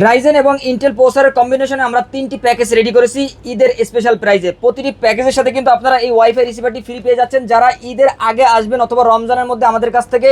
Ryzen এবং Intel প্রসারের কম্বিনেশনে আমরা তিনটি প্যাকেজ রেডি করেছি ঈদের স্পেশাল প্রাইজে প্রতিটি প্যাকেজের সাথে কিন্তু আপনারা এই ওয়াইফাই রিসিভারটি ফ্রি পেয়ে যাচ্ছেন। যারা ঈদের আগে আসবেন অথবা রমজানের মধ্যে আমাদের কাছ থেকে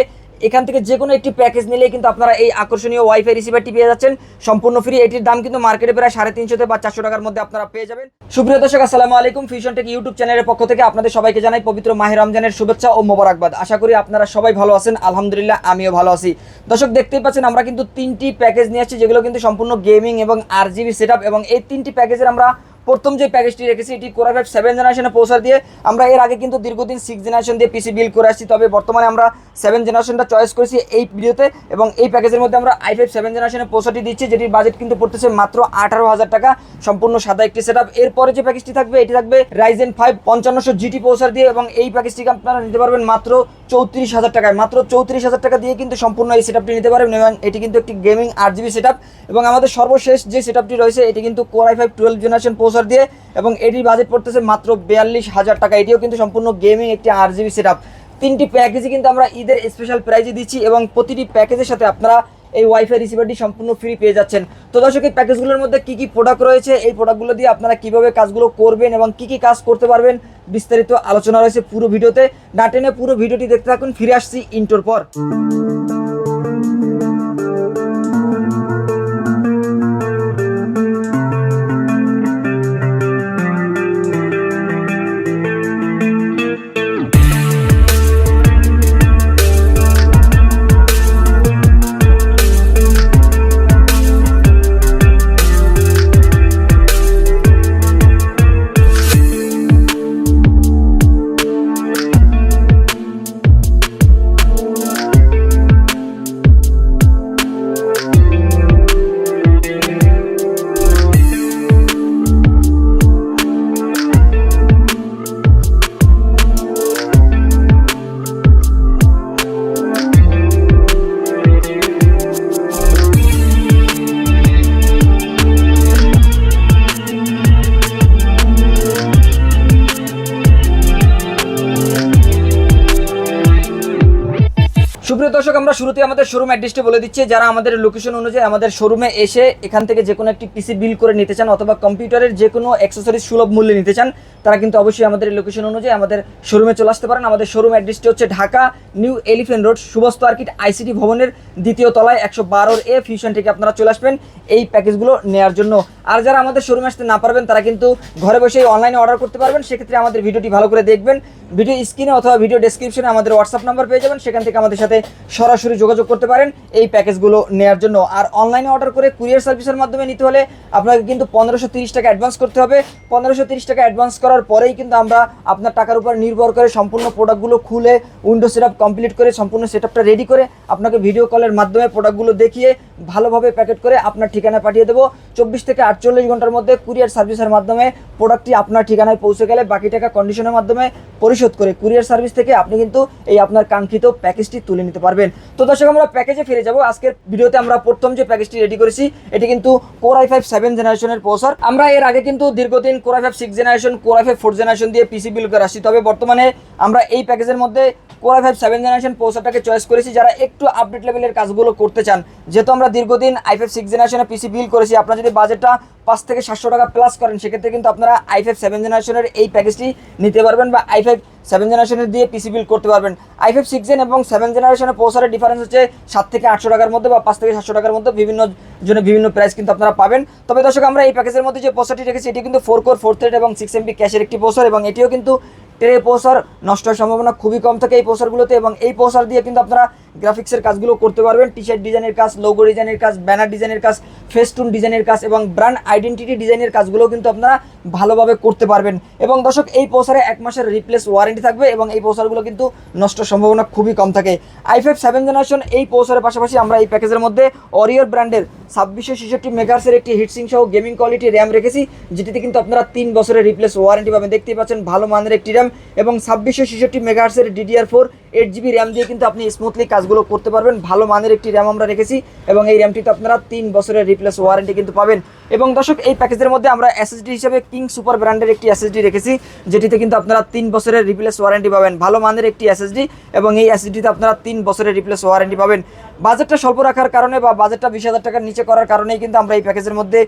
এখান থেকে যে কোনো একটি প্যাকেজ নিলে কিন্তু আপনারা এই আকর্ষণীয় ওয়াইফাই রিসিভারটি পেয়ে যাচ্ছেন। সম্পূর্ণ ফ্রি এটির দাম কিন্তু মার্কেটে প্রায় সাড়ে তিনশোতে বা চারশো টাকার মধ্যে আপনারা পেয়ে যাবেন। সুপ্রিয় দর্শক, আসসালামু আলাইকুম। ফিউশন টেক ইউটিউব চ্যানেলের পক্ষ থেকে আপনাদের সবাইকে জানাই পবিত্র মাহে রমজানের শুভেচ্ছা ও মোবারকবাদ। আশা করি আপনারা সবাই ভালো আছেন। আলহামদুলিল্লাহ, আমিও ভালো আছি। দর্শক, দেখতেই পাচ্ছেন আমরা কিন্তু তিনটি প্যাকেজ নিয়ে আসছি, যেগুলো কিন্তু সম্পূর্ণ গেমিং এবং আর জিবি সেট এবং এই তিনটি প্যাকেজের আমরা প্রথম যে প্যাকেজটি রেখেছি, এটি কোরা ফাইভ সেভেন জেনারেশনে পৌঁছার দিয়ে আমরা এর আগে কিন্তু দীর্ঘদিন সিক্স জেনারেশন দিয়ে পিসি বিল্ড করে আসছি। তবে বর্তমানে আমরা সেভেন জেনারেশনটা চয়েস করেছি এই ভিডিওতে এবং এই প্যাকেজের মধ্যে আমরা আই ফাইভ সেভেন জেনারেশনে পৌঁছাটি দিচ্ছি, যেটির বাজেট কিন্তু পড়তেছে মাত্র আঠারো হাজার টাকা। সম্পূর্ণ সাদা একটি সেট আপ এরপরে যে প্যাকেজটি থাকবে, এটি থাকবে রাইজেন ফাইভ পঞ্চান্নশো জিটি পৌঁছার দিয়ে এবং এই প্যাকেজটিকে আপনারা নিতে পারবেন মাত্র চৌত্রিশ হাজার টাকায়। মাত্র চৌত্রিশ হাজার টাকা দিয়ে কিন্তু সম্পূর্ণ এই সেট আপটি নিতে পারবেন এবং এটি কিন্তু একটি গেমিং আট জিবি সেট এবং আমাদের সর্বশেষ যে সেটআপটি রয়েছে, এটি কিন্তু কোরাই ফাইভ টুয়েলভ জেনারেশন পৌঁছার দিয়ে এবং এটির বাজেট পড়তেছে মাত্র বিয়াল্লিশ হাজার টাকা। এটিও কিন্তু সম্পূর্ণ গেমিং একটি আট জিবি সেট তিনটি প্যাকেজই কিন্তু আমরা ঈদের স্পেশাল প্রাইজে দিচ্ছি এবং প্রতিটি প্যাকেজের সাথে আপনারা এই ওয়াইফাই রিসিভারটি সম্পূর্ণ ফ্রি পেয়ে যাচ্ছেন। তো দর্শক, এই প্যাকেজগুলোর মধ্যে কি কি প্রোডাক্ট রয়েছে, এই প্রোডাক্টগুলো দিয়ে আপনারা কীভাবে কাজগুলো করবেন এবং কি কি কাজ করতে পারবেন, বিস্তারিত আলোচনা রয়েছে পুরো ভিডিওতে। না টেনে পুরো ভিডিওটি দেখতে থাকুন, ফিরে আসছি ইন্টোর পর। সুপ্রিয় দর্শক, আমরা শুরুতে আমাদের শোরুম অ্যাড্রেসটি বলে দিচ্ছি। যারা আমাদের লোকেশন অনুযায়ী আমাদের শোরুমে এসে এখান থেকে যে কোনো একটি পিসি বিল করে নিতে চান অথবা কম্পিউটারের যে কোনো অ্যাক্সেসরিজ সুলভ মূল্যে নিতে চান, তারা কিন্তু অবশ্যই আমাদের লোকেশন অনুযায়ী আমাদের শোরুমে চলে আসতে পারেন। আমাদের শোরুম অ্যাড্রেসটি হচ্ছে Dhaka new elephant road, সুবস্ত আর্কিট ICT ভবনের দ্বিতীয় তলায় একশো বারোর এ ফিউশন থেকে আপনারা চলে আসবেন এই প্যাকেজগুলো নেওয়ার জন্য। আর যারা আমাদের শোরুমে আসতে না পারবেন, তারা কিন্তু ঘরে বসেই অনলাইনে অর্ডার করতে পারবেন। সেক্ষেত্রে আমাদের ভিডিওটি ভালো করে দেখবেন। ভিডিও স্ক্রিনে অথবা ভিডিও ডেসক্রিপশনে আমাদের হোয়াটসঅ্যাপ নাম্বার পেয়ে যাবেন। সেখান থেকে আমাদের সাথে সরাসরি যোগাযোগ করতে পারেন এই প্যাকেজগুলো নেওয়ার জন্য। আর অনলাইনে অর্ডার করে কুরিয়ার সার্ভিসের মাধ্যমে নিতে হলে আপনাকে কিন্তু পনেরোশো তিরিশ টাকা অ্যাডভান্স করতে হবে। পনেরোশো তিরিশ টাকা অ্যাডভান্স করার পরেই কিন্তু আমরা আপনার টাকার উপর নির্ভর করে সম্পূর্ণ প্রোডাক্টগুলো খুলে উইন্ডো সেট কমপ্লিট করে সম্পূর্ণ সেট রেডি করে আপনাকে ভিডিও কলের মাধ্যমে প্রোডাক্টগুলো দেখিয়ে ভালোভাবে প্যাকেট করে আপনার ঠিকানা পাঠিয়ে দেবো। চব্বিশ থেকে আটচল্লিশ ঘণ্টার মধ্যে কুরিয়ার সার্ভিসের মাধ্যমে প্রোডাক্টটি আপনার ঠিকানায় পৌঁছে গেলে বাকি টাকা কন্ডিশনের মাধ্যমে পরিশোধ করে কুরিয়ার সার্ভিস থেকে আপনি কিন্তু এই আপনার কাঙ্ক্ষিত প্যাকেজটি তুলে নিতে পারবেন। তো দর্শক, আমরা প্যাকেজে ফিরে যাব। আজকের ভিডিওতে আমরা প্রথম যে প্যাকেজটি রেডি করেছি, এটি কিন্তু কোরআই ফাইভ সেভেন জেনারেশনের প্রসার আমরা এর আগে কিন্তু দীর্ঘদিন core i five six generation core i five four generation দিয়ে পিসি বিল করে আসছি তবে বর্তমানে আমরা এই প্যাকেজের মধ্যে core i five seven generation প্রসারটাকে choice করেছি, যারা একটু আপডেট লেভেলের কাজগুলো করতে চান। যেহেতু আমরা দীর্ঘদিন আই ফাইভ সিক্স জেনারেশনে পিসি বিল করেছি, আপনারা যদি বাজেটটা পাঁচ থেকে সাতশো টাকা প্লাস করেন, সেক্ষেত্রে কিন্তু আপনারা আই ফাইভ সেভেন জেনারেশনের এই প্যাকেজটি নিতে পারবেন বা আই ফাইভ সেভেন জেনারেশনের দিয়ে পিসি বিল করতে পারবেন। আই ফাইভ সিক্স জেন এবং সেভেন জেনারেশনের পৌঁছার ডিফারেন্স হচ্ছে সাত থেকে আটশো টাকার মধ্যে বা পাঁচ থেকে সাতশো টাকার মধ্যে বিভিন্ন জন্য বিভিন্ন প্রাইস কিন্তু আপনারা পাবেন। তবে দর্শক, আমরা এই প্যাকেজের মধ্যে যে পোসারটি রেখেছি, এটি কিন্তু ফোর কোর ফোর থ্রেড এবং সিক্স এমবি ক্যাশের একটি পোসার এবং এটিও কিন্তু ট্রে পোসার নষ্ট হওয়ার সম্ভাবনা খুবই কম থাকে এই পোসারগুলোতে এবং এই পোসার দিয়ে কিন্তু আপনারা গ্রাফিক্সের কাজগুলো করতে পারবেন। টি শার্ট ডিজাইনের কাজ লোগো ডিজাইনের কাজ ব্যানার ডিজাইনের কাজ ফেস্টুন ডিজাইনের কাজ এবং ব্র্যান্ড আইডেন্টিটি ডিজাইনের কাজগুলো কিন্তু আপনারা ভালোভাবে করতে পারবেন। এবং দর্শক, এই পোসারে এক মাসের রিপ্লেস ওয়ারেন্টি থাকবে এবং এই পোসারগুলো কিন্তু নষ্ট সম্ভাবনা খুবই কম থাকে। আই ফাইভ সেভেন জেনারেশন এই পোসারের পাশাপাশি আমরা এই প্যাকেজের মধ্যে অরিয়র ব্র্যান্ডের ছাব্বিশশো ছেষট্টি মেগার্সের একটি হিটসিং সহ গেমিং কোয়ালিটি র্যাম রেখেছি, যেটিতে কিন্তু আপনারা তিন বছরের রিপ্লেস ওয়ারেন্টি পাবেন। দেখতেই পাচ্ছেন, ভালো মানের একটি র্যাম এবং ছাব্বিশশো ছেষট্টি মেগার্সের DDR four eight GB RAM দিয়ে কিন্তু আপনি স্মুথলি কাজগুলো করতে পারবেন। ভালো মানের একটি র্যাম আমরা রেখেছি এবং এই র্যামটিতে আপনারা তিন বছরের রিপ্লেস ওয়ারেন্টি কিন্তু পাবেন। এবং দর্শক, এই প্যাকেজের মধ্যে আমরা এসএসডি হিসেবে কিং সুপার ব্র্যান্ডের একটি এসএসডি রেখেছি, যেটিতে কিন্তু আপনারা তিন বছরের রিপ্লেস ওয়ারেন্টি পাবেন। ভালো মানের একটি এসএসডি এবং এই এসএসডিতে আপনারা তিন বছরের রিপ্লেস ওয়ারেন্টি পাবেন। বাজেটটা স্বল্প রাখার কারণে বা বাজেটটা বিশ হাজার টাকার নিচে করার কারণেই কিন্তু আমরা এই প্যাকেজের মধ্যে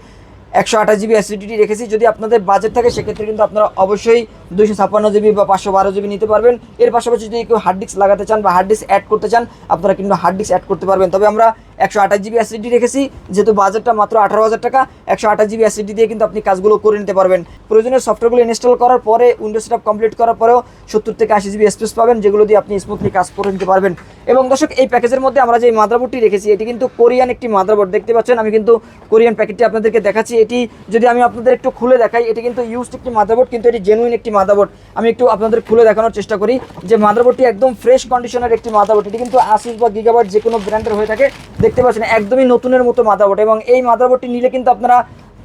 একশো আঠাশ জিবি অ্যাসিডিটি রেখেছি। যদি আপনাদের বাজেট থাকে, সেক্ষেত্রে কিন্তু আপনারা অবশ্যই দুইশো ছাপ্পান্ন জিবি বা পাঁচশো বারো জিবি নিতে পারবেন। এর পাশাপাশি যদি কেউ হার্ড ডিস্ক লাগাতে চান বা হার্ড ডিস্ক অ্যাড করতে চান, আপনারা কিন্তু হার্ড ডিস্ক অ্যাড করতে পারবেন। তবে আমরা একশো আঠাশ জিবি এসএসডি রেখেছি, যেহেতু বাজেটটা মাত্র আঠারো হাজার টাকা, একশো আঠাশ জিবি এসএসডি দিয়ে কিন্তু আপনি কাজগুলো করে নিতে পারবেন। প্রয়োজনীয় সফটওয়্যারগুলো ইনস্টল করার পরে উইন্ডোজ সেটআপ কমপ্লিট করার পরেও সত্তর থেকে আশি জিবি স্পেস পাবেন, যেগুলো দিয়ে আপনি স্মুথলি কাজ করে নিতে পারবেন। এবং দর্শক, এই প্যাকেজের মধ্যে আমরা যে মাদারবোর্ডটি রেখেছি, এটি কিন্তু কোরিয়ান একটি মাদারবোর্ড, দেখতে পাচ্ছেন? আমি কিন্তু কোরিয়ান প্যাকেটটি আপনাদেরকে দেখাচ্ছি। এটি যদি আমি আপনাদের একটু খুলে দেখাই, এটি কিন্তু ইউজড একটি মাদারবোর্ড, কিন্তু এটি জেনুইন একটি মাদারবোর্ড। আমি একটু আপনাদের খুলে দেখানোর চেষ্টা করি যে মাদারবোর্ডটি একদম ফ্রেশ কন্ডিশনের একটি মাদারবোর্ড। এটি কিন্তু আশিস বা গিগাবাইট যে কোনো ব্র্যান্ডের হয়ে থাকে। দেখতে পাচ্ছেন একদমই নতুনের মতো মাদারবোর্ড এবং এই মাদারবোর্ডটি নিলে কিন্তু আপনারা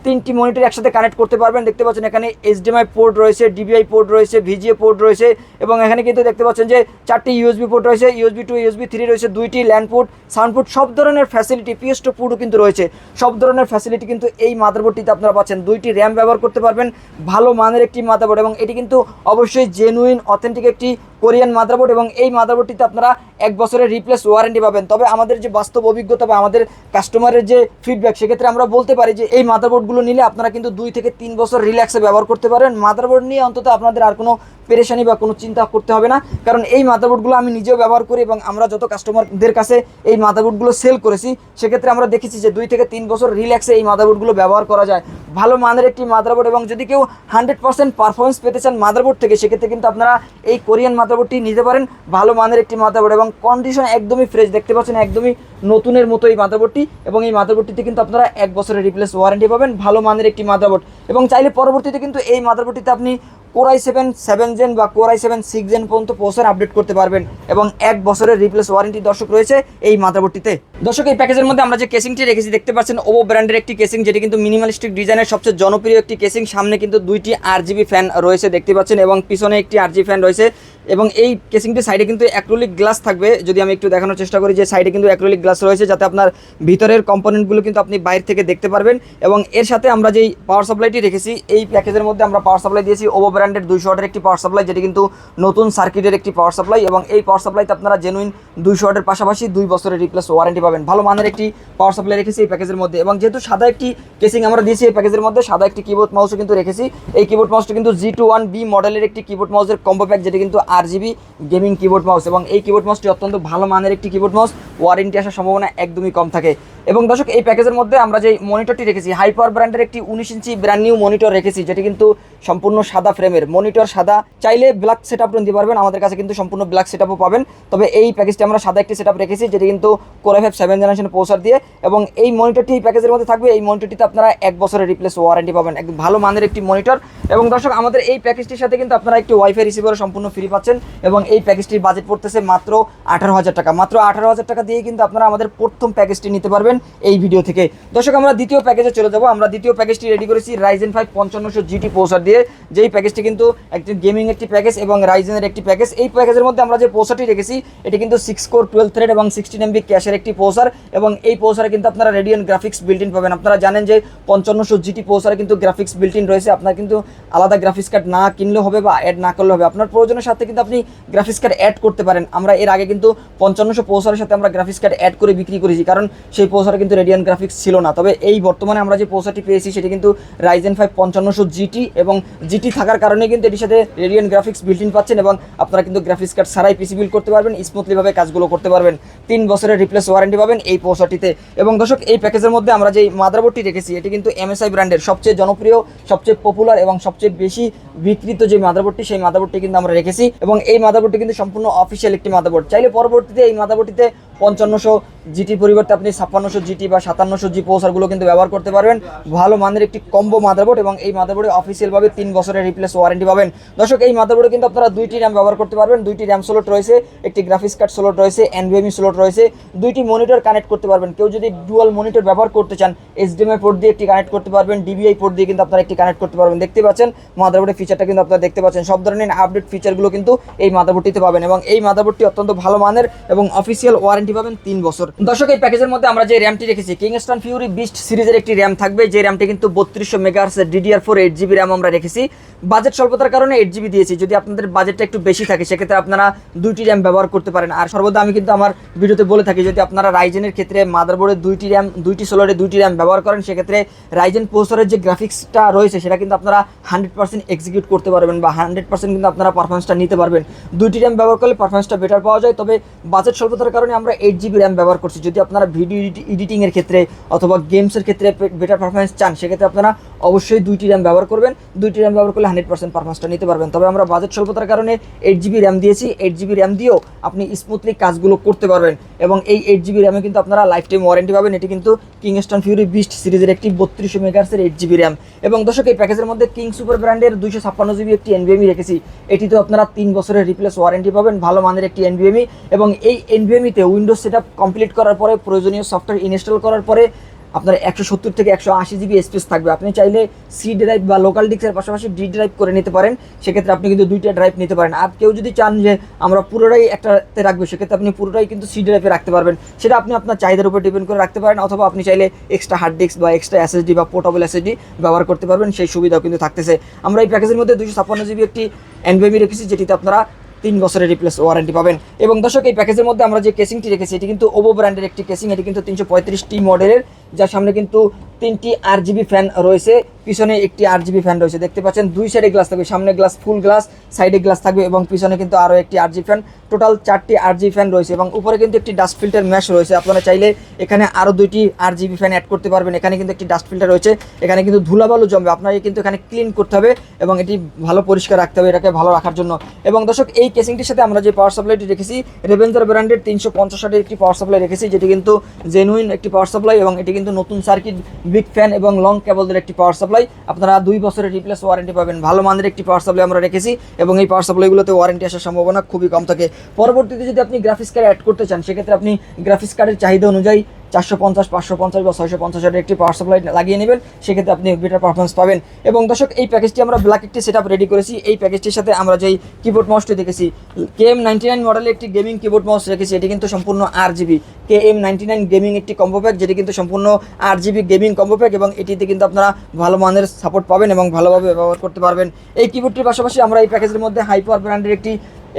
তিনটি মনিটর একসাথে কানেক্ট করতে পারবেন। দেখতে পাচ্ছেন এখানে এইচডিএমআই পোর্ট রয়েছে ডিবিআই পোর্ট রয়েছে ভিজিএ পোর্ট রয়েছে এবং এখানে কিন্তু দেখতে পাচ্ছেন যে চারটি ইউএসবি পোর্ট রয়েছে ইউএসবি টু ইউএসবি থ্রি রয়েছে, দুইটি ল্যান্ড পোর্ট সাউন্ড পোর্ট সব ধরনের ফ্যাসিলিটি পিএস টু পোর্টও কিন্তু রয়েছে। সব ধরনের ফ্যাসিলিটি কিন্তু এই মাদারবোর্ডটিতে আপনারা পাচ্ছেন। দুইটি র্যাম ব্যবহার করতে পারবেন, ভালো মানের একটি মাদারবোর্ড এবং এটি কিন্তু অবশ্যই জেনুইন অথেন্টিক একটি কোরিয়ান মাদারবোর্ড এবং এই মাদারবোর্ডটিতে আপনারা এক বছরের রিপ্লেস ওয়ারেন্টি পাবেন। তবে আমাদের যে বাস্তব অভিজ্ঞতা বা আমাদের কাস্টমারের যে ফিডব্যাক সেক্ষেত্রে আমরা বলতে পারি যে এই মাদারবোর্ডগুলো নিলে আপনারা কিন্তু দুই থেকে তিন বছর রিল্যাক্সে ব্যবহার করতে পারেন। মাদারবোর্ড নিয়ে অন্তত আপনাদের আর কোনো পেরেশানি বা কোনো চিন্তা করতে হবে না। কারণ এই মাদারবোর্ডগুলো আমি নিজেও ব্যবহার করি এবং আমরা যত কাস্টমারদের কাছে এই মাদারবোর্ডগুলো সেল করেছি, সেক্ষেত্রে আমরা দেখেছি যে দুই থেকে তিন বছর রিল্যাক্সে এই মাদারবোর্ডগুলো ব্যবহার করা যায়। ভালো মানের একটি মাদারবোর্ড এবং যদি কেউ হান্ড্রেড পার্সেন্ট পারফরমেন্স পেতে চান মাদারবোর্ড থেকে, সেক্ষেত্রে কিন্তু আপনারা এই কোরিয়ান মাদারবোর্ডটি নিতে পারেন। ভালো মানের একটি মাদারবোর্ড এবং কন্ডিশন একদমই ফ্রেশ দেখতে পাচ্ছেন একদমই নতুনের মতো এই মাদারবোর্ডটি এবং এই মাদারবোর্ডটিতে কিন্তু আপনারা এক বছরের রিপ্লেস ওয়ারেন্টি পাবেন, ভালো মানের একটি মাদারবোর্ড। এবং চাইলে পরবর্তীতে কিন্তু এই মাদারবোর্ডটিতে আপনি core i seven seven gen বা core i seven six gen পর্যন্ত প্রসেসর আপডেট করতে পারবেন এবং এক বছরের রিপ্লেস ওয়ারেন্টি দর্শক রয়েছে এই মাদারবোর্ডটিতে। দর্শক, এই প্যাকেজের মধ্যে আমরা যে কেসিংটি রেখেছি, দেখতে পাচ্ছেন ওভো ব্র্যান্ডের একটি কেসিং যেটি কিন্তু মিনিমালিস্টিক ডিজাইনের সবচেয়ে জনপ্রিয় একটি কেসিং সামনে কিন্তু দুইটি আর জিবি ফ্যান রয়েছে, দেখতে পাচ্ছেন, এবং পিছনে একটি আর জিবি ফ্যান রয়েছে। এবং এই কেসিংটির সাইডে কিন্তু অ্যাক্রোলিক গ্লাস থাকবে। যদি আমি একটু দেখানোর চেষ্টা করি যে সাইডে কিন্তু অ্যাক্রোলিক গ্লাস রয়েছে, যাতে আপনার ভিতরের কম্পোনেন্টগুলো কিন্তু আপনি বাইরে থেকে দেখতে পারবেন। এবং এর সাথে আমরা যেই পাওয়ার সাপ্লাইটি রেখেছি, এই প্যাকেজের মধ্যে আমরা পাওয়ার সাপ্লাই দিয়েছি ওভো ব্র্যান্ডের দুইশো ওয়াটের একটি পাওয়ার সাপ্লাই যেটি কিন্তু নতুন সার্কিটের একটি পাওয়ার সাপ্লাই এবং এই পাওয়ার সাপ্লাইতে আপনারা জেনুইন দুইশো ওয়াটের পাশাপাশি দুই বছরের রিপ্লেস ওয়ারেন্টি পাবেন। ভালো মানের একটি পাওয়ার সাপ্লাই রেখেছি এই প্যাকেজের মধ্যে এবং যেহেতু সাদা একটি কেসিং আমরা দিয়েছি এই প্যাকেজের মধ্যে, সাদা একটি কিবোর্ড মাউসও কিন্তু রেখেছি। এই কিবোর্ড মাউসটা কিন্তু জি টু ওয়ান বি মডেলের একটি কিবোর্ড মাউসের কম্বো প্যাক যেটি কিন্তু R GB gaming keyboard mouse এবং এই কিবোর্ড মাউসটি অত্যন্ত ভালো মানের একটি কিবোর্ড মাউস ওয়ারেন্টি আসার সম্ভাবনা একদমই কম থাকে। এবং দর্শক, এই প্যাকেজের মধ্যে আমরা যে মনিটরটি রেখেছি হাই পাওয়ার ব্র্যান্ডের একটি উনিশ ইঞ্চি ব্র্যান্ড নিউ মনিটর রেখেছি, যেটি কিন্তু সম্পূর্ণ সাদা ফ্রেমের। মনিটর সাদা। চাইলে ব্ল্যাক সেট আপ নিতে পারবেন। আমাদের কাছে কিন্তু সম্পূর্ণ ব্ল্যাক সেট আপও পাবেন। তবে এই প্যাকেজটি আমরা সাদা একটি সেট রেখেছি, যেটি কিন্তু কোরে ফাইভ সেভেন জেনারেশন পৌঁছার দিয়ে এবং এই মনিটরটি এই প্যাকেজের মধ্যে থাকবে। এই মনিটরটিতে আপনারা এক বছরের রিপ্লেস ওয়ারেন্টি পাবেন। এক ভালো মানের একটি মনিটর এবং দর্শক, আমাদের এই প্যাকেজটির সাথে কিন্তু আপনারা একটি ওয়াইফাই রিসিভার সম্পূর্ণ ফ্রি পাচ্ছেন এবং এই প্যাকেজটির বাজেট পড়তেছে মাত্র আঠারো হাজার টাকা। মাত্র আঠারো হাজার টাকা দিয়ে কিন্তু আপনারা আমাদের প্রথম প্যাকেজটি নিতে পারবেন এই ভিডিও থেকে। দর্শক, আমরা দ্বিতীয় প্যাকেজে চলে যাব। আমরা দ্বিতীয় প্যাকেজটি রেডি করেছি রাইজেন ফাইভ পঞ্চান্নশো জিটি পৌসার দিয়ে যেই প্যাকেজটি কিন্তু একটি গেমিং একটি প্যাকেজ এবং রাইজেনের একটি প্যাকেজ এই প্যাকেজের মধ্যে আমরা যে পৌসারটি রেখেছি, এটি কিন্তু সিক্স কোর টুয়েলভ থ্রেড এবং সিক্সটিন এমবি ক্যাশের একটি পোসার এবং এই পৌসারে কিন্তু আপনারা রেডিয়ান গ্রাফিক্স বিল্ট ইন পাবেন। আপনারা জানেন যে পঞ্চান্নশো জিটি পোসারে কিন্তু গ্রাফিক্স বিল্ট ইন রয়েছে। আপনার কিন্তু আলাদা গ্রাফিক্স কার্ড না কিনলে হবে বা অ্যাড না করলে হবে। আপনার প্রয়োজনের সাথে কিন্তু আপনি গ্রাফিক্স কার্ড অ্যাড করতে পারেন। আমরা এর আগে কিন্তু পঞ্চান্নশো পৌসারের সাথে আমরা গ্রাফিক্স কার্ড অ্যাড করে বিক্রি করেছি, কারণ সেই পৌসারে কিন্তু রেডিয়ান গ্রাফিক্স ছিল না। তবে এই বর্তমানে আমরা যে পৌসারটি পেয়েছি, সেটি কিন্তু রাইজেন ফাইভ পঞ্চান্নশো জিটি এবং জিটি থাকার কারণে কিন্তু এটির সাথে রেডিয়ান গ্রাফিক্স বিল্ট ইন পাচ্ছেন এবং আপনারা কিন্তু গ্রাফিক্স কার্ড ছাড়াই পিসি বিল্ড করতে পারবেন স্মুথলিভাবে কাজগুলো করতে পারবেন। তিন বছরের রিপ্লেস ওয়ারেন্টি পাবেন এই পৌসারটিতে এবং দর্শক, এই প্যাকেজের মধ্যে আমরা যে মাদারবোর্ডটি রেখেছি এটি কিন্তু এমএসআই ব্র্যান্ডের সবচেয়ে জনপ্রিয়, সবচেয়ে পপুলার এবং সবচেয়ে বেশি বিকৃত যে মাদারবোর্ডটি, সেই মাদারবোর্ডটি কিন্তু আমরা রেখেছি। এবং এই মাদারবোর্ডটি কিন্তু সম্পূর্ণ অফিসিয়াল একটি মাদারবোর্ড। চাইলে পরবর্তীতে এই মাদারবোর্ডটিতে পঞ্চান্নশো জিটি পরিবর্তে আপনি ছাপ্পান্নশো জিটি বা সাতান্নশো জি পৌসারগুলো কিন্তু ব্যবহার করতে পারবেন। ভালো মানের একটি কম্বো মাদারবোর্ড এবং এই মাদারবোর্ডে অফিসিয়ালভাবে থাকবে তিন বছরের রিপ্লেস ওয়ারেন্টি পাবেন। দর্শক, এই মাদারবোর্ডে কিন্তু আপনারা দুইটি র্যাম ব্যবহার করতে পারবেন। দুইটি র্যাম স্লট রয়েছে, একটি গ্রাফিক্স কার্ড স্লট রয়েছে এনভিএমই স্লট রয়েছে। দুইটি মনিটর কানেক্ট করতে পারবেন। কেউ যদি ডুয়াল মনিটর ব্যবহার করতে চান এইচডিএমআই পোর্ট দিয়ে একটি কানেক্ট করতে পারবেন ডিবিআই পোর্ট দিয়ে কিন্তু আপনারা একটি কানেক্ট করতে পারবেন। দেখতে পাচ্ছেন, মাদারবোর্ডের ফিচারটা কিন্তু আপনারা দেখতে পাচ্ছেন। সব ধরনের আপডেট ফিচারগুলো কিন্তু এই মাদারবোর্ডটিতে পাবেন এবং এই মাদারবোর্ডটি অত্যন্ত ভালো মানের এবং অফিসিয়াল ওয়ারেন্টি পাবেন তিন বছর। দর্শক, এই প্যাকেজের মধ্যে আমরা যে র্যামটি রেখেছি কিংস্টন ফিউরি বিস্ট সিরিজের একটি র্যাম থাকবে। যে র্যামটি কিন্তু বত্রিশশো মেগাহার্সের DDR four eight GB RAM আমরা রেখেছি। বাজেট স্বল্পতার কারণে এইট জিবি দিয়েছি। যদি আপনাদের বাজেটটা একটু বেশি থাকে, সেক্ষেত্রে আপনারা দুইটি র্যাম ব্যবহার করতে পারেন। আর সর্বদা আমি কিন্তু আমার ভিডিওতে বলে থাকি, যদি আপনারা রাইজেনের ক্ষেত্রে মাদারবোর্ডে দুইটি র্যাম দুইটি সোলারে দুইটি র্যাম ব্যবহার করেন, সেক্ষেত্রে রাইজেন প্রসেসরের যে গ্রাফিক্সটা রয়েছে, সেটা কিন্তু আপনারা হান্ড্রেড পার্সেন্ট এক্সিকিউট করতে পারবেন বা হান্ড্রেড পার্সেন্ট কিন্তু আপনারা পারফরমেন্সটা নিতে পারবেন। দুইটি র্যাম ব্যবহার করলে পারফরমেন্সটা বেটার পাওয়া যায়। তবে বাজেট স্বল্পতার কারণে আমরা এইট জিবি র্যাম ব্যবহার করছি। যদি আপনারা ভিডিও এডিটিংয়ের ক্ষেত্রে অথবা গেমসের ক্ষেত্রে বেটার পারফরমেন্স চান, সেক্ষেত্রে আপনারা অবশ্যই দুইটি র্যাম ব্যবহার করবেন। দুইটি র্যাম ব্যবহার করলে হান্ড্রেড পার্সেন্ট পারফরমেন্সটা নিতে পারবেন। তবে আমরা বাজেট স্বল্পতার কারণে এইট জিবি র্যাম দিয়েছি। এইট জিবি র্যাম দিয়েও আপনি স্মুথলি কাজগুলো করতে পারবেন। এবং এই এইট জিবি র্যামে কিন্তু আপনারা লাইফ টাইম ওয়ারেন্টি পাবেন। এটি কিন্তু কিংস্টন ফিউরি বিস্ট সিরিজের একটি বত্রিশশো মেগাহার্সের এইট জিবি র্যাম এবং দর্শক, এই প্যাকেজের মধ্যে কিং সুপার ব্র্যান্ডের দুইশো ছাপ্পান্ন জিবি একটি এনবিএমই রেখেছি। এটিতেও আপনারা তিন বছরের রিপ্লেস ওয়ারেন্টি পাবেন। ভালো মানের একটি এনবিএমই এবং এই এনবিএমিতে উইন্ডোজ সেট আপ কমপ্লিট করার পরে, প্রয়োজনীয় সফটওয়্যার ইনস্টল করার পরে আপনার একশো সত্তর থেকে একশো আশি জিবি স্পেস থাকবে। আপনি চাইলে সি ড্রাইভ বা লোকাল ডিস্কের পাশাপাশি ডি ড্রাইভ করে নিতে পারেন। সেক্ষেত্রে আপনি কিন্তু দুইটা ড্রাইভ নিতে পারেন। আর কেউ যদি চান যে আমরা পুরোটাই একটাতে রাখব, সেক্ষেত্রে আপনি পুরোটাই কিন্তু সি ড্রাইভে রাখতে পারবেন। সেটা আপনি আপনার চাহিদার উপর ডিপেন্ড করে রাখতে পারেন, অথবা আপনি চাইলে এক্সট্রা হার্ড ডিস্ক বা এক্সট্রা এসএসডি বা পোর্টেবল এসএসডি ব্যবহার করতে পারবেন। সেই সুবিধাও কিন্তু থাকতেছে। আমরা এই প্যাকেজের মধ্যে দুশো ছাপ্পান্ন জিবি একটি এনবিএমি রেখেছি, যেটিতে আপনারা তিন বছরের রিপ্লেস ওয়ারেন্টি পাবেন। এবং দর্শক, এই প্যাকেজের মধ্যে আমরা যে কেসিংটি রেখেছি, এটি কিন্তু ওবো ব্র্যান্ডের একটি কেসিং এটি কিন্তু তিনশো পঁয়ত্রিশটি মডেলের যার সামনে কিন্তু তিনটি আর জিবি ফ্যান রয়েছে। পিছনে একটি আর জিবি ফ্যান রয়েছে। দেখতে পাচ্ছেন, দুই সাইডে গ্লাস থাকবে, সামনে গ্লাস ফুল গ্লাস সাইডে গ্লাস থাকবে এবং পিছনে কিন্তু আরও একটি আর জি ফ্যান টোটাল চারটি আর জি ফ্যান রয়েছে এবং উপরে কিন্তু একটি ডাস্ট ফিল্টার ম্যাশ রয়েছে। আপনারা চাইলে এখানে আরও দুইটি আর জিবি ফ্যান অ্যাড করতে পারবেন। এখানে কিন্তু একটি ডাস্ট ফিল্টার রয়েছে। এখানে কিন্তু ধুলাবালু জমবে। আপনাকে কিন্তু এখানে ক্লিন করতে হবে এবং এটি ভালো পরিষ্কার রাখতে হবে, এটাকে ভালো রাখার জন্য। এবং দর্শক, এই কেসিংটির সাথে আমরা যে পাওয়ার সাপ্লাইটি রেখেছি রেভেঞ্জার ব্র্যান্ডের তিনশো পঞ্চাশ একটি পাওয়ার সাপ্লাই রেখেছি, যেটি কিন্তু জেনুইন একটি পাওয়ার সাপ্লাই এবং এটি কিন্তু নতুন সার্কিট বিগ ফ্যান এবং লং কেবলদের একটি পাওয়ার সাপ্লাই আপনারা দুই বছরের রিপ্লেস ওয়ারেন্টি পাবেন। ভালো মানের একটি পাওয়ার সাপ্লাই আমরা রেখেছি এবং এই পাওয়ার সাপ্লাইগুলোতে ওয়ারেন্টি আসার সম্ভাবনা খুবই কম থাকে। পরবর্তীতে যদি আপনি গ্রাফিক্স কার্ড অ্যাড করতে চান, সেক্ষেত্রে আপনি গ্রাফিক্স কার্ডের চাহিদা অনুযায়ী চারশো পঞ্চাশ, পাঁচশো পঞ্চাশ বা ছয়শো পঞ্চাশের একটি পাওয়ার সাপ্লাই লাগিয়ে নেবেন, সেক্ষেত্রে আপনি বেটার পারফরমেন্স পাবেন। এবং দর্শক, এই প্যাকেজটি আমরা ব্ল্যাক একটি সেট রেডি করেছি। এই প্যাকেজটির সাথে আমরা যেই কিবোর্ড মাউসটি দেখেছি কে এম নাইনটি নাইন মডেলের একটি গেমিং কিবোর্ড মাউস রেখেছি, এটি কিন্তু সম্পূর্ণ RGB K M ninety nine gaming একটি কম্বো প্যাক যেটি কিন্তু সম্পূর্ণ আর জিবি গেমিং কম্বো প্যাক এবং এটিতে কিন্তু আপনারা ভালো মানের সাপোর্ট পাবেন এবং ভালোভাবে ব্যবহার করতে পারবেন। এই কিবোর্ডটির পাশাপাশি আমরা এই প্যাকেজের মধ্যে হাইপার ব্র্যান্ডের একটি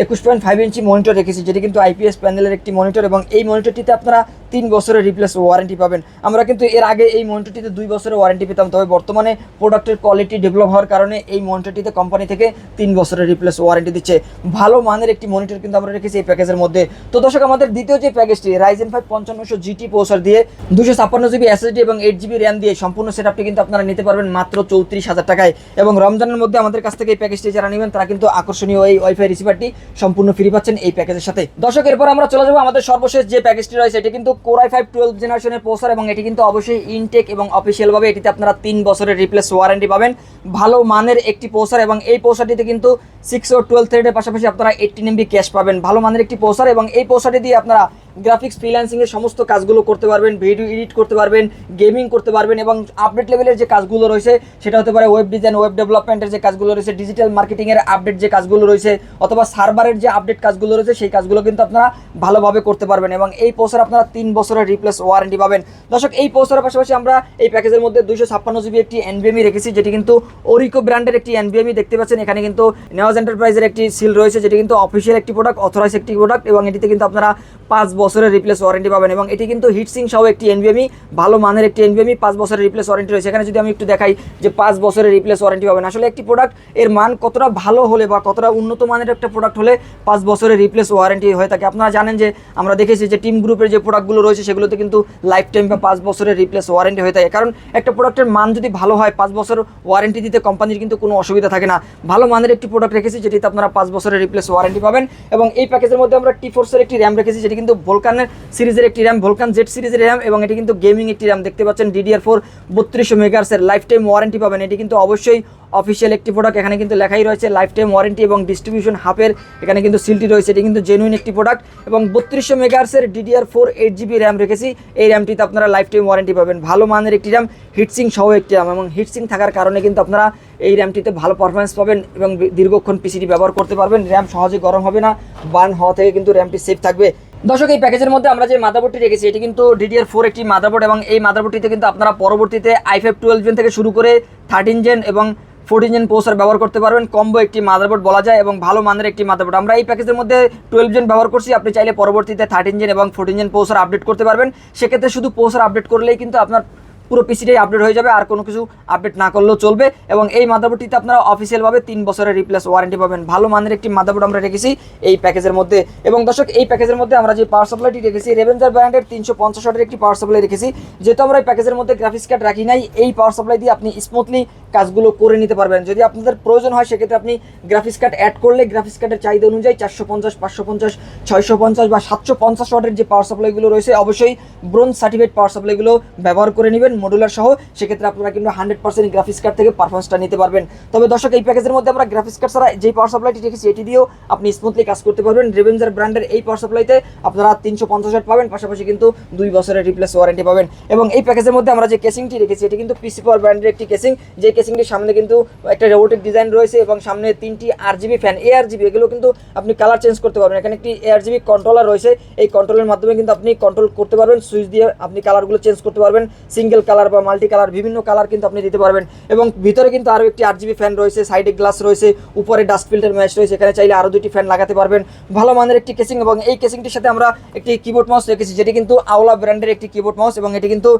একুশ পয়েন্ট ফাইভ ইঞ্চি মনিটর রেখেছি, যেটি কিন্তু আইপিএস প্যানেলের একটি মনিটর এবং এই মনিটরটিতে আপনারা তিন বছরের রিপ্লেস ওয়ারেন্টি পাবেন। আমরা কিন্তু এর আগে এই মনিটরটিতে দুই বছরের ওয়ারেন্টি পেতাম, তবে বর্তমানে প্রোডাক্টের কোয়ালিটি ডেভেলপ হওয়ার কারণে এই মনিটরটিতে কোম্পানি থেকে তিন বছরের রিপ্লেস ওয়ারেন্টি দিচ্ছে। ভালো মানের একটি মনিটর কিন্তু আমরা রেখেছি এই প্যাকেজের মধ্যে। তো দর্শক, আমাদের দ্বিতীয় যে প্যাকেজটি রাইজেন ফাইভ পঞ্চান্নশো জিটি প্রসার দিয়ে দুশো ছাপ্পান্ন জিবি এসএসডি এবং এইট জিবি র্যাম দিয়ে সম্পূর্ণ সেট আপটি কিন্তু আপনারা নিতে পারবেন মাত্র চৌত্রিশ হাজার টাকায়। এবং রমজানের মধ্যে আমাদের কাছ থেকে এই প্যাকেজটি যারা নেবেন, তারা কিন্তু আকর্ষণীয় এই ওয়াইফাই রিসিভারটি সম্পূর্ণ ফ্রি পাচ্ছেন এই প্যাকেজের সাথে। দর্শক, এরপর আমরা চলে যাব আমাদের সর্বশেষ যে প্যাকেজটি রয়েছে, এটি কিন্তু কোরাই ফাইভ টুয়েলভ জেনারেশনের প্রসার এবং এটি কিন্তু অবশ্যই ইনটেক এবং অফিসিয়ালভাবে এটিতে আপনারা তিন বছরের রিপ্লেস ওয়ারেন্টি পাবেন। ভালো মানের একটি প্রসার এবং এই প্রসারটিতে কিন্তু সিক্স ও টুয়েলভ থ্রেডের পাশাপাশি আপনারা এইটিন এমবি ক্যাশ পাবেন। ভালো মানের একটি প্রসার এবং এই প্রসারটি দিয়ে আপনারা গ্রাফিক্স ফ্রিল্যান্সিং এর সমস্ত কাজগুলো করতে পারবেন ভিডিও এডিট করতে পারবেন গেমিং করতে পারবেন এবং আপডেট লেভেলের যে কাজগুলো রয়েছে, সেটা হতে পারে ওয়েব ডিজাইন ওয়েব ডেভেলপমেন্টের যে কাজগুলো রয়েছে ডিজিটাল মার্কেটিংয়ের আপডেট যে কাজগুলো রয়েছে, অথবা সার্ভারের যে আপডেট কাজগুলো রয়েছে, সেই কাজগুলো কিন্তু আপনারা ভালোভাবে করতে পারবেন এবং এই পোস্টার আপনারা তিন বছরের রিপ্লেস ওয়ারেন্টি পাবেন। দর্শক, এই পোস্টারের পাশাপাশি আমরা এই প্যাকেজের মধ্যে দুইশো ছাপ্পান্ন জিবি একটি এনবিএমই রেখেছি, যেটি কিন্তু ওরিকো ব্র্যান্ডের একটি এনবিএমই দেখতে পাচ্ছেন। এখানে কিন্তু নেওয়াজ এন্টারপ্রাইজের একটি সিল রয়েছে, যেটি কিন্তু অফিসিয়াল একটি প্রোডাক্ট অথরাইজ একটি প্রোডাক্ট এবং এটিতে কিন্তু আপনারা পাঁচ বছরের রিপ্লেস ওয়ারেন্টি পাবেন এবং এটি কিন্তু হিটসিং সহ একটি এনবিএমই ভালো মানের একটি এনবিএমই পাঁচ বছরের রিপ্লেস ওয়ারেন্টি রয়েছে। এখানে যদি আমি একটু দেখাই যে পাঁচ বছরের রিপ্লেস ওয়ারেন্টি পাবেন। আসলে একটি প্রোডাক্টের মান কতটা ভালো হলে বা কতটা উন্নত মানের একটা প্রোডাক্ট হলে পাঁচ বছরের রিপ্লেস ওয়ারেন্টি হয়ে থাকে। আপনারা জানেন যে আমরা দেখেছি যে টিম গ্রুপের যে প্রোডাক্টগুলো রয়েছে, সেগুলোতে কিন্তু লাইফ টাইম বা পাঁচ বছরের রিপ্লেস ওয়ারেন্টি হয়ে থাকে। কারণ একটা প্রোডাক্টের মান যদি ভালো হয়, পাঁচ বছর ওয়ারেন্টি দিতে কোম্পানির কিন্তু কোনো অসুবিধা থাকে না। ভালো মানের একটি প্রোডাক্ট রেখেছি, যেটিতে আপনারা পাঁচ বছরের রিপ্লেস ওয়ারেন্টি পাবেন এবং এই প্যাকেজের মধ্যে আমরা টি ফোর্সের একটি র্যাম রেখেছি, যেটি কিন্তু ভোলকানের সিরিজের একটি র্যাম ভোলকান জেড সিরিজের র্যাম এবং এটি কিন্তু গেমিং একটি র্যাম দেখতে পাচ্ছেন ডিডিআর ফোর বত্রিশশো মেগার্সের লাইফ টাইম ওয়ারেন্টি পাবেন। এটি কিন্তু অবশ্যই অফিসিয়াল একটি প্রোডাক্ট এখানে কিন্তু লেখাই রয়েছে লাইফ টাইম ওয়ারেন্টি এবং ডিস্ট্রিবিউশন হাফের এখানে কিন্তু সিলটি রয়েছে, এটি কিন্তু জেনুইন একটি প্রোডাক্ট এবং বত্রিশশো মেগার্সের DDR four eight GB RAM রেখেছি। এই র্যামটিতে আপনারা লাইফ টাইম ওয়ারেন্টি পাবেন। ভালো মানের একটি র্যাম হিটসিং সহ একটি র্যাম এবং হিটসিং থাকার কারণে কিন্তু আপনারা এই র্যামটিতে ভালো পারফরমেন্স পাবেন এবং দীর্ঘক্ষণ পিসিটি ব্যবহার করতে পারবেন। র্যাম সহজে গরম হবে না বার্ন হওয়া থেকে কিন্তু র্যামটি সেফ থাকবে। দর্শক, এই প্যাকেজের মধ্যে আমরা যে মাদারবোর্ডটি রেখেছি, এটি কিন্তু ডিডিআর ফোর একটি মাদারবোর্ড এবং এই মাদারবোর্ডটিতে কিন্তু আপনারা পরবর্তীতে আই ফাইভ টুয়েলভ জেন থেকে শুরু করে থার্টিন জেন এবং ফোরটিন জেন প্রসেসর ব্যবহার করতে পারবেন কম্বো একটি মাদারবোর্ড বলা যায় এবং ভালো মানের একটি মাদারবোর্ড আমরা এই প্যাকেজের মধ্যে টুয়েলভ জেন ব্যবহার করছি, আপনি চাইলে পরবর্তীতে থার্টিন জেন এবং ফোরটিন জেন প্রসেসর আপডেট করতে পারবেন। সেক্ষেত্রে শুধু প্রসেসর আপডেট করলেই কিন্তু আপনার পুরো পিসিটাই আপডেট হয়ে যাবে, আর কোনো কিছু আপডেট না করলেও চলবে। এবং এই মাদারবোর্ডটিতে আপনারা অফিসিয়ালভাবে তিন বছরের রিপ্লেস ওয়ারেন্টি পাবেন। ভালো মানের একটি মাদারবোর্ড আমরা রেখেছি এই প্যাকেজের মধ্যে। এবং দর্শক, এই প্যাকেজের মধ্যে আমরা যে পাওয়ার সাপ্লাইটি রেখেছি রেভেঞ্জার ব্র্যান্ডের তিনশো পঞ্চাশ একটি পাওয়ার সাপ্লাই রেখেছি। যেহেতু আমরা এই প্যাকেজের মধ্যে গ্রাফিক্স কার্ড রাখি নাই, এই পাওয়ার সাপ্লাই দিয়ে আপনি স্মুথলি কাজগুলো করে নিতে পারবেন। যদি আপনাদের প্রয়োজন হয়, সেক্ষেত্রে আপনি গ্রাফিক্স কার্ড অ্যাড করলে গ্রাফিক্স কার্ডের চাহিদা অনুযায়ী চারশো পঞ্চাশ, পাঁচশো পঞ্চাশ, ছয়শো পঞ্চাশ বা সাতশো পঞ্চাশ ওয়াটের যে পাওয়ার সাপ্লাইগুলো রয়েছে, অবশ্যই ব্রোঞ্জ সার্টিফিকেট পাওয়ার সাপ্লাইগুলো ব্যবহার করে নেবেন। মডুলার সহ, সেক্ষেত্রে আপনারা কিন্তু হান্ড্রেড পার্সেন্ট গ্রাফিক্স কার্ড থেকে পারফরমেন্সটা নিতে পারবেন। তবে দর্শক, এই প্যাকেজের মধ্যে আমরা গ্রাফিক্স কার্ড ছাড়া যে পাওয়ার সাপ্লাইটি রেখেছি, এটি দিয়েও আপনি স্মুথলি কাজ করতে পারবেন। রেভেঞ্জার ব্র্যান্ডের এই পাওয়ার সাপ্লাইতে আপনারা তিনশো পঞ্চাশ পাবেন, পাশাপাশি কিন্তু দুই বছরের রিপ্লেস ওয়ারেন্টি পাবেন। এবং এই প্যাকেজের মধ্যে আমরা যে কেসিংটি রেখেছি, এটি কিন্তু পিসি পাওয়ার ব্র্যান্ডের একটি কেসিং যে কেসিংটির সামনে কিন্তু একটা রোবোটিক ডিজাইন রয়েছে এবং সামনে তিনটি R GB fan A R GB এগুলো কিন্তু আপনি কালার চেঞ্জ করতে পারবেন। এখানে একটি এ আর জিবি কন্ট্রোলার রয়েছে, এই কন্ট্রোলের মাধ্যমে কিন্তু আপনি কন্ট্রোল করতে পারবেন। সুইচ দিয়ে আপনি কালারগুলো চেঞ্জ করতে পারবেন। সিঙ্গেল কালার বা মাল্টি কালার বিভিন্ন কালার কিন্তু আপনি দিতে পারবেন। এবং ভিতরে কিন্তু আরও একটি আট ফ্যান রয়েছে সাইডে গ্লাস রয়েছে, উপরে ডাস্ট ফিল্টার ম্যাচ রয়েছে, এখানে চাইলে আরও দুটি ফ্যান লাগাতে পারবেন। ভালো মানের একটি কেসিং এবং এই কেসিংটির সাথে আমরা একটি কিবোর্ড মাউস রেখেছি, যেটি কিন্তু আওলা ব্র্যান্ডের একটি কিবোর্ড মাউস এবং এটি কিন্তু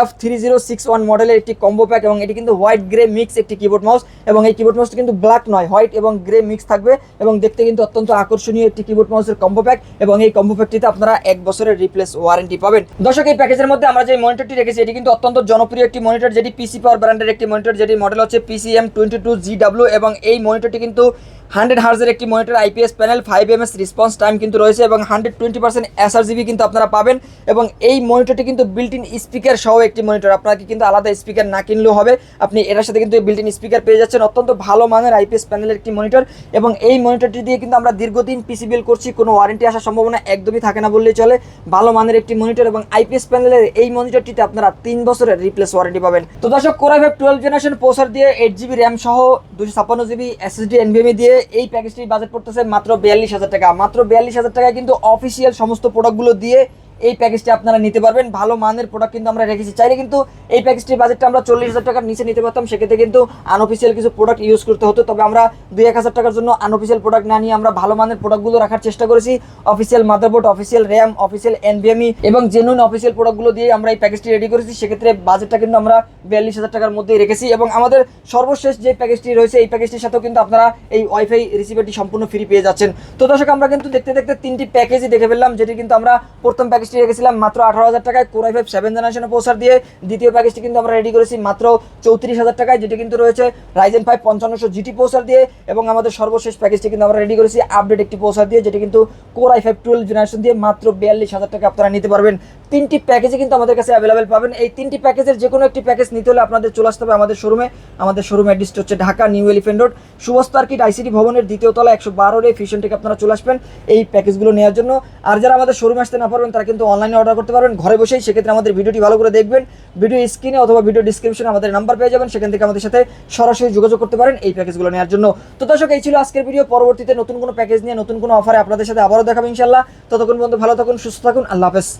F three zero six one মডেলের একটি কম্বো প্যাক এবং এটি কিন্তু হোয়াইট গ্রে মিক্স একটি কিবোর্ড মাউস এবং এই কিবোর্ড মাউসটি কিন্তু ব্ল্যাক নয় হোয়াইট এবং গ্রে মিক্স থাকবে এবং দেখতে কিন্তু অত্যন্ত আকর্ষণীয় একটি কিবোর্ড মাউসের কম্বো প্যাক এবং এই কম্বো প্যাকটিতে আপনারা এক বছরের রিপ্লেস ওয়ারেন্টি পাবেন। দর্শক, এই প্যাকেজের মধ্যে আমরা যে মনিটরটি রেখেছি, এটি কিন্তু অত্যন্ত জনপ্রিয় একটি মনিটর যেটি পিসি পাওয়ার ব্র্যান্ডের একটি মনিটর যেটি মডেল হচ্ছে PCM twenty two G W এবং এই মনিটরটি কিন্তু হান্ড্রেড হার্জের একটি monitor IPS panel, five M S response time কিন্তু রয়েছে এবং হান্ড্রেড টোয়েন্টি পার্সেন্ট এসআরজিবি কিন্তু আপনারা পাবেন এবং এই মনিটরটি কিন্তু বিল্ট ইন স্পিকার সহ একটি মনিটর। আপনাকে কিন্তু আলাদা স্পিকার না কিনলেও হবে। আপনি এটার সাথে কিন্তু বিল্ট ইন স্পিকার পেয়ে যাচ্ছেন। অত্যন্ত ভালো মানের আইপিএস প্যানেলের একটি মনিটর এবং এই মনিটরটি দিয়ে কিন্তু আমরা দীর্ঘদিন পিসি বিল করছি। কোনো ওয়ারেন্টি আসার সম্ভাবনা একদমই থাকে না বললেই চলে। ভালো মানের একটি মনিটর এবং আইপিএস প্যানেলের এই মনিটরটিতে আপনারা তিন বছরের রিপ্লেস ওয়ারেন্টি পাবেন। তো দর্শক কোরাই ফাইভ টুয়েলভ জেনারেশন প্রসার দিয়ে এইট জিবি র্যাম সহ দুশো ছাপ্পান্ন জিবি এসএসডি এনভিএমই দিয়ে এই প্যাকেজটির বাজেট পড়তেছে মাত্র বিয়াল্লিশ হাজার টাকা। মাত্র বিয়াল্লিশ হাজার টাকায় কিন্তু অফিসিয়াল সমস্ত প্রোডাক্টগুলো দিয়ে এই প্যাকেজটি আপনারা নিতে পারবেন। ভালো মানের প্রোডাক্ট কিন্তু আমরা রেখেছি। চাইলে কিন্তু এই প্যাকেজটির বাজেটটা আমরা চল্লিশ হাজার টাকার নিচে নিতে পারতাম। সেক্ষেত্রে কিন্তু আনঅফিসিয়াল কিছু প্রোডাক্ট ইউজ করতে হতো। তবে আমরা দুই এক হাজার টাকার জন্য আনঅফিসিয়াল প্রোডাক্ট না নিয়ে আমরা ভালো মানের প্রোডাক্টগুলো রাখার চেষ্টা করেছি। Official motherboard official RAM official NVMe এবং জেনুইন অফিসিয়াল প্রোডাক্টগুলো দিয়ে আমরা এই প্যাকেজটি রেডি করেছি। সেক্ষেত্রে বাজেটটা কিন্তু আমরা বিয়াল্লিশ হাজার টাকার মধ্যেই রেখেছি এবং আমাদের সর্বশেষ যে প্যাকেজটি রয়েছে, এই প্যাকেজটির সাথেও কিন্তু আপনারা এই ওয়াইফাই রিসিভারটি সম্পূর্ণ ফ্রি পেয়ে যাচ্ছেন। তো দর্শক, আমরা কিন্তু দেখতে দেখতে তিনটি প্যাকেজই দেখে ফেললাম, যেটি কিন্তু আমরা প্রথম প্যাকেজটি রেখেছিলাম মাত্র আঠারো হাজার টাকায় কোরাই ফাইভ সেভেন জেনারেশনে পৌঁছার দিয়ে দ্বিতীয় প্যাকেজটি কিন্তু আমরা রেডি করেছি মাত্র চৌত্রিশ হাজার টাকায়, যেটি কিন্তু রয়েছে রাইজেন ফাইভ পঞ্চান্নশো জিটি পৌঁছার দিয়ে এবং আমাদের সর্বশেষ প্যাকেজটি কিন্তু আমরা রেডি করেছি আপডেট একটি পৌঁছার দিয়ে, যেটি কিন্তু কোরাই ফাইভ টুয়েলভ জেনারেশন দিয়ে মাত্র বিয়াল্লিশ হাজার টাকা আপনারা নিতে পারবেন। তিনটি প্যাকেজে কিন্তু আমাদের কাছে অ্যাভেলেবেল পাবেন। এই তিনটি প্যাকেজের যে কোনো একটি প্যাকেজ নিতে হলে আপনাদের চলে আসতে হবে আমাদের শোরুমে আমাদের শোরুম অ্যাড্রেস হচ্ছে ঢাকা নিউ এলিফেন্ট রোড সুবস্তার কিট আইসিটি ভবনের দ্বিতীয় তলা একশো বারো এই ফিশন থেকে আপনারা চলে আসবেন এই প্যাকেজগুলো নেওয়ার জন্য। আর যারা আমাদের শোরুমে আসতে না পারবেন, তারা কিন্তু অনলাইনে অর্ডার করতে পারবেন। ঘরে বসেই সেক্ষেত্রে আমাদের ভিডিওটি ভালো করে দেখবেন। ভিডিও স্ক্রিনে অথবা ভিডিও ডিসক্রিপশনে আমাদের নাম্বার পেয়ে যাবেন। সেখান থেকে আমাদের সাথে সরাসরি যোগাযোগ করতে পারেন এই প্যাকেজগুলো নেওয়ার জন্য। তো দর্শক, এই ছিল আজকের ভিডিও পরবর্তীতে নতুন কোনো প্যাকেজ নিয়ে, নতুন কোনো অফারে আপনাদের সাথে আবারও দেখাবো ইনশাল্লাহ ততক্ষণ পর্যন্ত ভালো থাকুন, সুস্থ থাকুন। আল্লাহ হাফেজ।